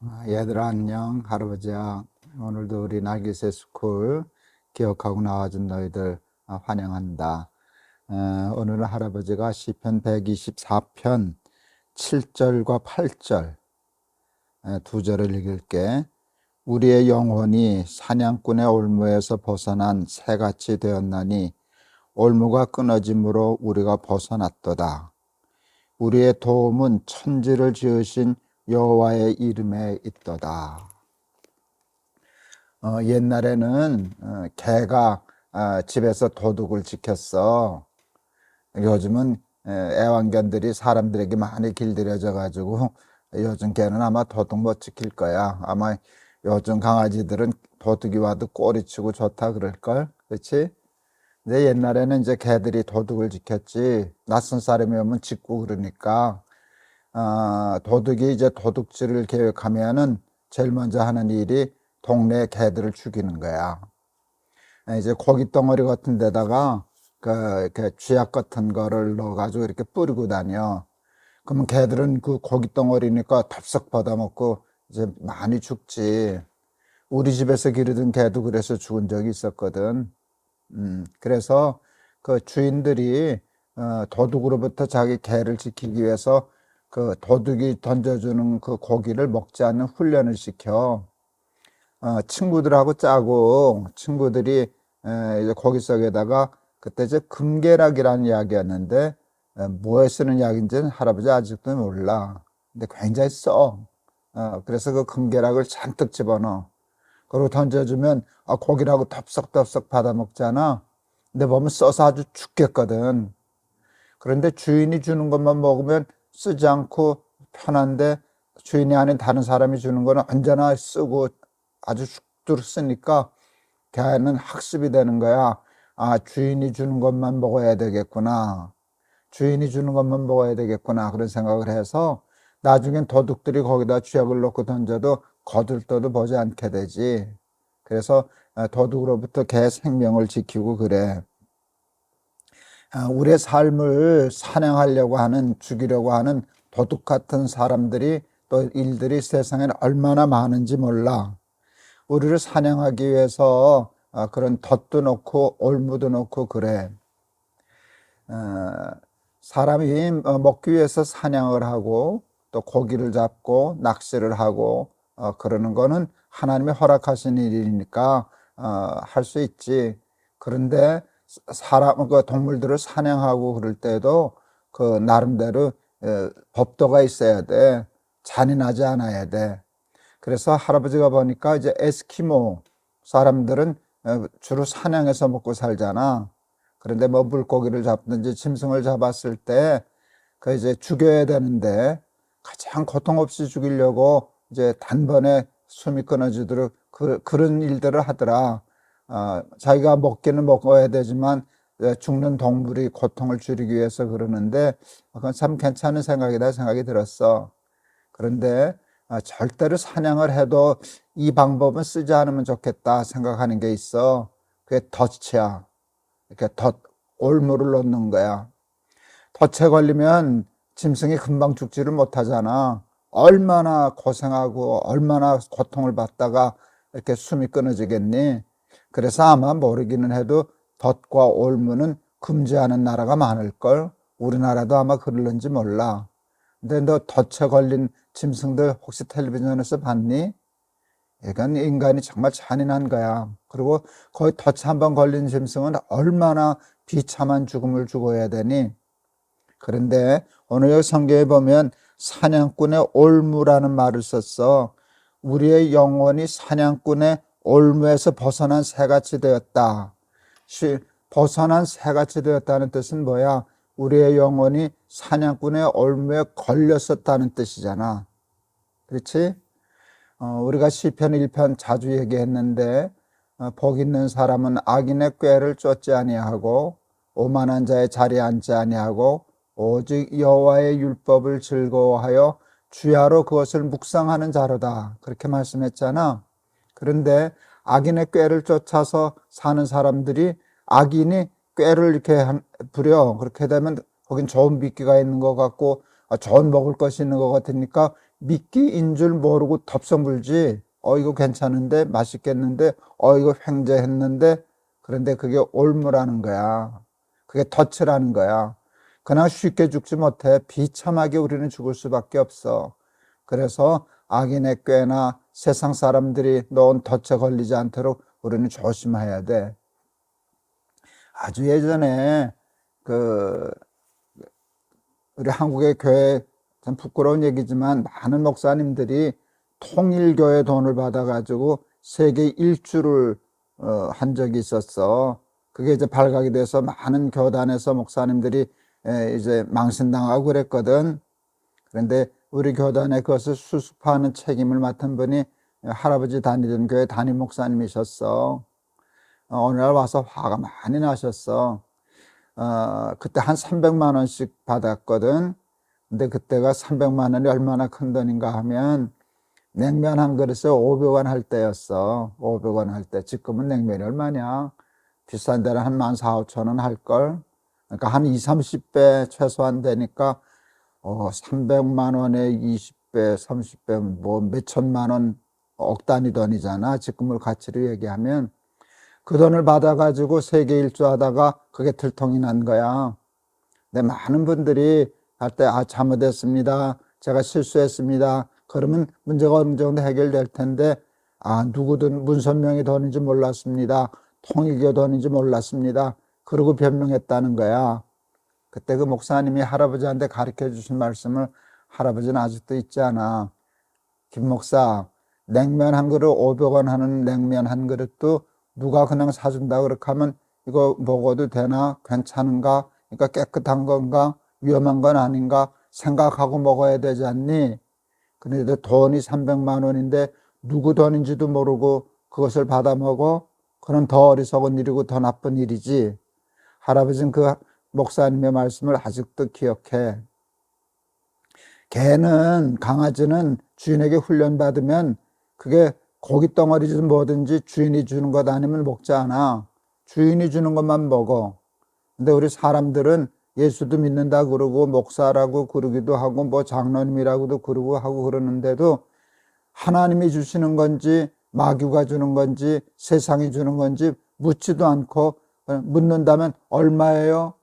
아, 얘들아 안녕. 할아버지야 오늘도 우리 날개새 스쿨 기억하고 나와준 너희들 아, 환영한다. 어, 오늘은 할아버지가 시편 124편 7절과 8절 에, 두 절을 읽을게. 우리의 영혼이 사냥꾼의 올무에서 벗어난 새같이 되었나니 올무가 끊어짐으로 우리가 벗어났도다. 우리의 도움은 천지를 지으신 여호와의 이름에 있도다. 어, 옛날에는 어, 개가 어, 집에서 도둑을 지켰어. 요즘은 에, 애완견들이 사람들에게 많이 길들여져 가지고 요즘 개는 아마 도둑 못 지킬 거야. 아마 요즘 강아지들은 도둑이 와도 꼬리치고 좋다 그럴걸. 그렇지? 근데 옛날에는 이제 개들이 도둑을 지켰지. 낯선 사람이 오면 짖고 그러니까 아, 도둑이 이제 도둑질을 계획하면은 제일 먼저 하는 일이 동네 개들을 죽이는 거야. 아, 이제 고기 덩어리 같은 데다가 그, 이렇게 쥐약 같은 거를 넣어가지고 이렇게 뿌리고 다녀. 그러면 개들은 그 고기 덩어리니까 덥석 받아먹고 이제 많이 죽지. 우리 집에서 기르던 개도 그래서 죽은 적이 있었거든. 음, 그래서 그 주인들이 어, 도둑으로부터 자기 개를 지키기 위해서 그 도둑이 던져주는 그 고기를 먹지 않는 훈련을 시켜. 어, 친구들하고 짜고 친구들이 에, 이제 고기 속에다가 그때 이제 금계락이라는 약이었는데 에, 뭐에 쓰는 약인지는 할아버지 아직도 몰라. 근데 굉장히 써. 어, 그래서 그 금계락을 잔뜩 집어넣어. 그리고 던져주면 아, 고기라고 덥석덥석 받아 먹잖아. 근데 보면 써서 아주 죽겠거든. 그런데 주인이 주는 것만 먹으면 쓰지 않고 편한데 주인이 아닌 다른 사람이 주는 거는 언제나 쓰고 아주 죽도록 쓰니까 걔는 학습이 되는 거야. 아, 주인이 주는 것만 먹어야 되겠구나. 주인이 주는 것만 먹어야 되겠구나. 그런 생각을 해서 나중엔 도둑들이 거기다 쥐약을 넣고 던져도 거들떠도 보지 않게 되지. 그래서 아, 도둑으로부터 개 생명을 지키고 그래. 아, 우리의 삶을 사냥하려고 하는, 죽이려고 하는 도둑 같은 사람들이 또 일들이 세상에 얼마나 많은지 몰라. 우리를 사냥하기 위해서 아, 그런 덫도 놓고 올무도 놓고 그래. 어, 사람이 어, 먹기 위해서 사냥을 하고 또 고기를 잡고 낚시를 하고 어, 그러는 거는 하나님의 허락하신 일이니까 할 수 있지. 그런데 사람, 그 동물들을 사냥하고 그럴 때도 그 나름대로 에, 법도가 있어야 돼. 잔인하지 않아야 돼. 그래서 할아버지가 보니까 이제 에스키모 사람들은 에, 주로 사냥해서 먹고 살잖아. 그런데 뭐 물고기를 잡든지 짐승을 잡았을 때 그 이제 죽여야 되는데 가장 고통 없이 죽이려고 이제 단번에 숨이 끊어지도록 그, 그런 일들을 하더라. 어, 자기가 먹기는 먹어야 되지만 예, 죽는 동물이 고통을 줄이기 위해서 그러는데 그건 참 괜찮은 생각이다 생각이 들었어. 그런데 어, 절대로 사냥을 해도 이 방법은 쓰지 않으면 좋겠다 생각하는 게 있어. 그게 덫이야. 이렇게 덫, 올무를 놓는 거야. 덫에 걸리면 짐승이 금방 죽지를 못하잖아. 얼마나 고생하고 얼마나 고통을 받다가 이렇게 숨이 끊어지겠니? 그래서 아마 모르기는 해도 덫과 올무는 금지하는 나라가 많을걸. 우리나라도 아마 그럴는지 몰라. 근데 너 덫에 걸린 짐승들 혹시 텔레비전에서 봤니? 이건 인간이 정말 잔인한 거야. 그리고 거의 덫에 한 번 걸린 짐승은 얼마나 비참한 죽음을 죽어야 되니? 그런데 오늘 여기 성경에 보면 사냥꾼의 올무라는 말을 썼어. 우리의 영혼이 사냥꾼의 올무에서 벗어난 새같이 되었다. 벗어난 새같이 되었다는 뜻은 뭐야? 우리의 영혼이 사냥꾼의 올무에 걸렸었다는 뜻이잖아. 그렇지? 어, 우리가 시편 1편 자주 얘기했는데 어, 복 있는 사람은 악인의 꾀를 쫓지 아니하고 오만한 자의 자리에 앉지 아니하고 오직 여호와의 율법을 즐거워하여 주야로 그것을 묵상하는 자로다. 그렇게 말씀했잖아. 그런데 악인의 꾀를 쫓아서 사는 사람들이 악인이 꾀를 이렇게 부려 그렇게 되면 거긴 좋은 미끼가 있는 것 같고 아, 좋은 먹을 것이 있는 것 같으니까 미끼인 줄 모르고 덥석 물지. 어, 이거 괜찮은데, 맛있겠는데, 어, 이거 횡재했는데, 그런데 그게 올무라는 거야. 그게 덫이라는 거야. 그냥 쉽게 죽지 못해. 비참하게 우리는 죽을 수밖에 없어. 그래서 악인의 꾀나 세상 사람들이 놓은 덫에 걸리지 않도록 우리는 조심해야 돼. 아주 예전에 그 우리 한국의 교회 참 부끄러운 얘기지만 많은 목사님들이 통일교회 돈을 받아가지고 세계 일주를 어, 한 적이 있었어. 그게 이제 발각이 돼서 많은 교단에서 목사님들이 에, 이제 망신당하고 그랬거든. 그런데 우리 교단에 그것을 수습하는 책임을 맡은 분이 할아버지 다니던 교회 담임 목사님이셨어. 어, 어느 날 와서 화가 많이 나셨어. 어, 그때 한 300만 원씩 받았거든. 근데 그때가 300만 원이 얼마나 큰 돈인가 하면 냉면 한 그릇에 500원 할 때였어. 500원 할 때. 지금은 냉면이 얼마냐? 비싼 데는 한 14,5천 원 할 걸. 그러니까 한 20, 30배 최소한 되니까 어, 300만 원에 20배, 30배, 뭐 몇천만 원, 억 단위 돈이잖아. 지금을 가치로 얘기하면. 그 돈을 받아가지고 세계 일주 하다가 그게 들통이 난 거야. 근데 많은 분들이 할 때, 아, 잘못했습니다. 제가 실수했습니다. 그러면 문제가 어느 정도 해결될 텐데, 아, 누구든 문선명이 돈인지 몰랐습니다. 통일교 돈인지 몰랐습니다. 그러고 변명했다는 거야. 그때 그 목사님이 할아버지한테 가르쳐 주신 말씀을 할아버지는 아직도 있지 않아. 김 목사, 냉면 한 그릇 500원 하는 냉면 한 그릇도 누가 그냥 사준다 그렇게 하면 이거 먹어도 되나? 괜찮은가? 그러니까 깨끗한 건가? 위험한 건 아닌가? 생각하고 먹어야 되지 않니? 그런데 돈이 300만 원인데 누구 돈인지도 모르고 그것을 받아 먹어? 그건 더 어리석은 일이고 더 나쁜 일이지. 할아버지는 그 목사님의 말씀을 아직도 기억해. 개는, 강아지는 주인에게 훈련받으면 그게 고기 덩어리든 뭐든지 주인이 주는 것 아니면 먹지 않아. 주인이 주는 것만 먹어. 근데 우리 사람들은 예수도 믿는다 그러고 목사라고 그러기도 하고 뭐 장로님이라고도 그러고 하고 그러는데도 하나님이 주시는 건지 마귀가 주는 건지 세상이 주는 건지 묻지도 않고 묻는다면 얼마예요?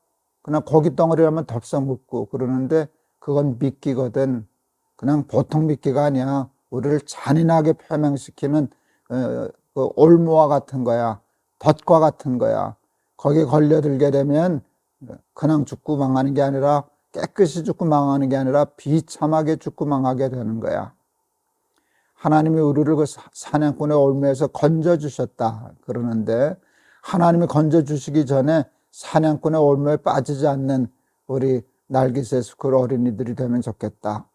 그냥 고기 덩어리라면 덥석 묻고 그러는데 그건 미끼거든. 그냥 보통 미끼가 아니야. 우리를 잔인하게 표명시키는 어, 그 올무와 같은 거야. 덫과 같은 거야. 거기에 걸려들게 되면 그냥 죽고 망하는 게 아니라 깨끗이 죽고 망하는 게 아니라 비참하게 죽고 망하게 되는 거야. 하나님이 우리를 그 사냥꾼의 올무에서 건져 주셨다 그러는데 하나님이 건져 주시기 전에 사냥꾼의 올무에 빠지지 않는 우리 날개새 스쿨 어린이들이 되면 좋겠다.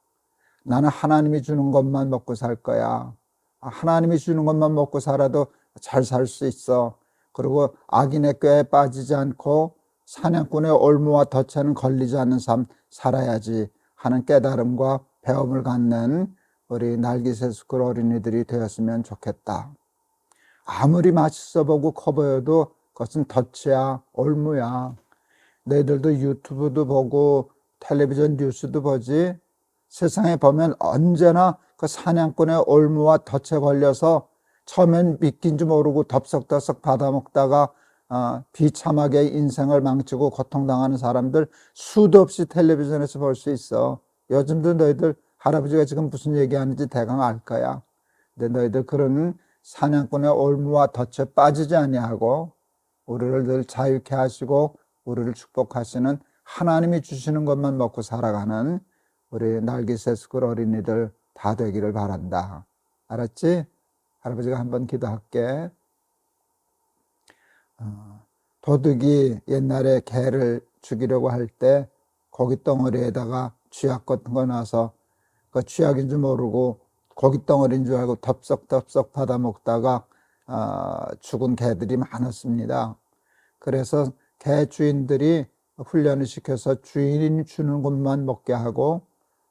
나는 하나님이 주는 것만 먹고 살 거야. 하나님이 주는 것만 먹고 살아도 잘 살 수 있어. 그리고 악인의 꾀에 빠지지 않고 사냥꾼의 올무와 덫에는 걸리지 않는 삶 살아야지 하는 깨달음과 배움을 갖는 우리 날개새 스쿨 어린이들이 되었으면 좋겠다. 아무리 맛있어 보고 커 보여도 그것은 덫이야, 올무야. 너희들도 유튜브도 보고 텔레비전 뉴스도 보지. 세상에 보면 언제나 그 사냥꾼의 올무와 덫에 걸려서 처음엔 믿긴 줄 모르고 덥석덥석 받아먹다가 어, 비참하게 인생을 망치고 고통당하는 사람들 수도 없이 텔레비전에서 볼 수 있어. 요즘도 너희들 할아버지가 지금 무슨 얘기하는지 대강 알 거야. 근데 너희들 그런 사냥꾼의 올무와 덫에 빠지지 아니하고 우리를 늘 자유케 하시고 우리를 축복하시는 하나님이 주시는 것만 먹고 살아가는 우리 날개새 스쿨 어린이들 다 되기를 바란다. 알았지? 할아버지가 한번 기도할게. 어, 도둑이 옛날에 개를 죽이려고 할 때 고기 덩어리에다가 쥐약 같은 거 놔서 그 쥐약인 줄 모르고 고기 덩어리인 줄 알고 덥석덥석 받아 먹다가 어, 죽은 개들이 많았습니다. 그래서 개 주인들이 훈련을 시켜서 주인이 주는 것만 먹게 하고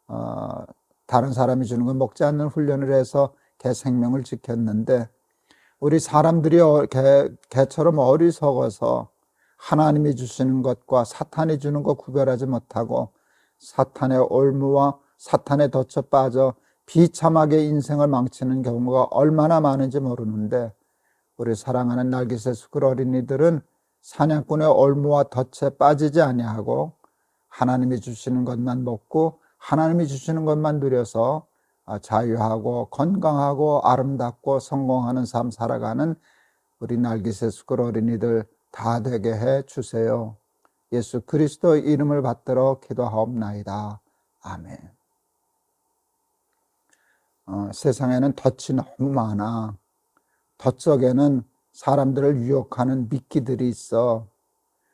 어, 다른 사람이 주는 건 먹지 않는 훈련을 해서 개 생명을 지켰는데 우리 사람들이 어, 개, 개처럼 어리석어서 하나님이 주시는 것과 사탄이 주는 것 구별하지 못하고 사탄의 올무와 사탄의 덫에 빠져 비참하게 인생을 망치는 경우가 얼마나 많은지 모르는데 우리 사랑하는 날개새 수글 어린이들은 사냥꾼의 올무와 덫에 빠지지 아니하고 하나님이 주시는 것만 먹고 하나님이 주시는 것만 누려서 아, 자유하고 건강하고 아름답고 성공하는 삶 살아가는 우리 날개새 수글 어린이들 다 되게 해 주세요. 예수 그리스도 이름을 받들어 기도하옵나이다. 아멘. 어, 세상에는 덫이 너무 많아. 덫 속에는 사람들을 유혹하는 미끼들이 있어.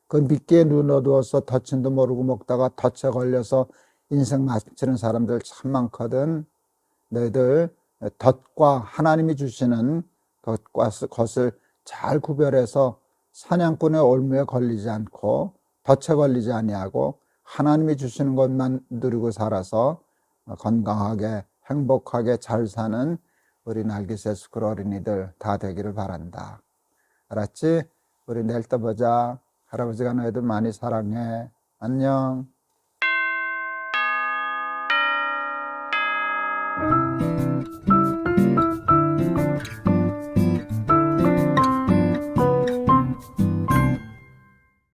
그 미끼에 눈 어두워서 덫인도 모르고 먹다가 덫에 걸려서 인생 마치는 사람들 참 많거든. 너희들 덫과 하나님이 주시는 것과 것을 잘 구별해서 사냥꾼의 올무에 걸리지 않고 덫에 걸리지 아니하고 하나님이 주시는 것만 누리고 살아서 건강하게 행복하게 잘 사는 우리 날개새 수글 어린이들 다 되기를 바란다. 알았지? 우리 내일 또 보자. 할아버지가 너희들 많이 사랑해. 안녕.